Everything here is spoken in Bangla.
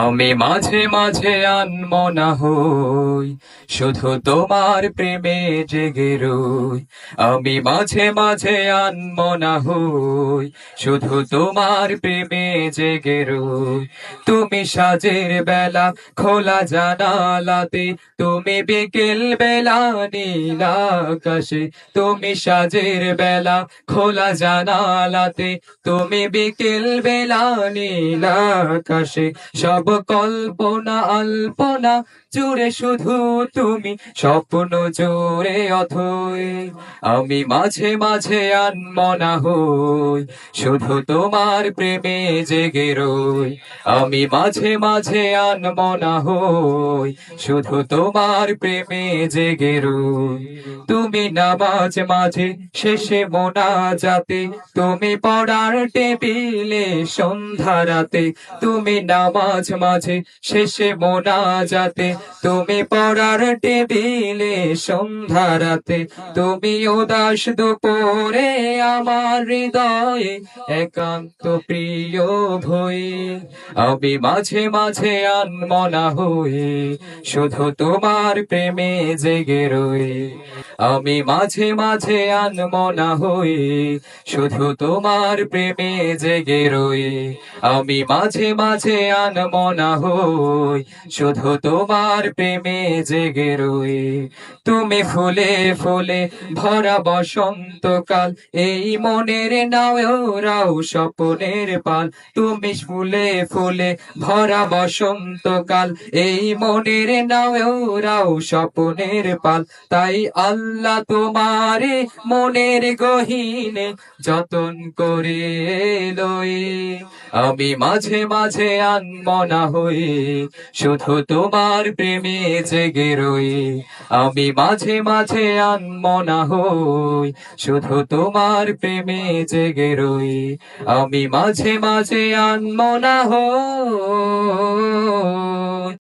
আমি মাঝে মাঝে আনমনা হই, শুধু তোমার প্রেমে জেগে রই। আমি মাঝে মাঝে আনমনা হই, শুধু তোমার প্রেমে জেগে রই। তুমি সাজের বেলা খোলা জানালাতে, তুমি বিকেল বেলা নীল আকাশে। তুমি সাজের বেলা খোলা জানালাতে, তুমি বিকেল বেলা নীল আকাশে। সব কল্পনা আল্পনা জুড়ে শুধু তুমি, স্বপ্ন জোরে অথই আমি মাঝে মাঝে আনমনা হই, শুধু তোমার প্রেমে জেগে রই। আমি মাঝে মাঝে আনমনা হই, শুধু তোমার প্রেমে জেগে রই। তুমি নামাজ মাঝে, শেষে মোনা যাতে তুমি পড়ার টেবিলে সন্ধ্যা রাতে। তুমি নামাজ মাঝে শেষে মোনা যাতে। তুমি পড়ার টেবিলে সন্ধ্যা রাতে। তুমি উদাস দুপুরে আমার হৃদয়ে একান্ত প্রিয় ভই আমি মাঝে মাঝে আনমনা হই শুধু তোমার প্রেমে জেগে রই আমি মাঝে মাঝে আনমনা হই শুধু তোমার প্রেমে জেগে রই আমি মাঝে মাঝে আনমনা হই, শুধু তোমার প্রেমে জেগে রই। তুমি ফুলে ফুলে ভরা বসন্তকাল, এই মনের নাও স্বপ্নের পাল। তুমি ফুলে ফুলে ভরা বসন্তকাল, এই মনের নাও স্বপ্নের পাল। তাই আল্লাহ তোমারে মনের গহিনে যতন করে লই। আমি মাঝে মাঝে আনমনা হই, শুধু তোমার প্রেমে জেগে রই। আমি মাঝে মাঝে আনমনা হই, শুধু তোমার প্রেমে জেগে রই। আমি মাঝে মাঝে আনমনা হই।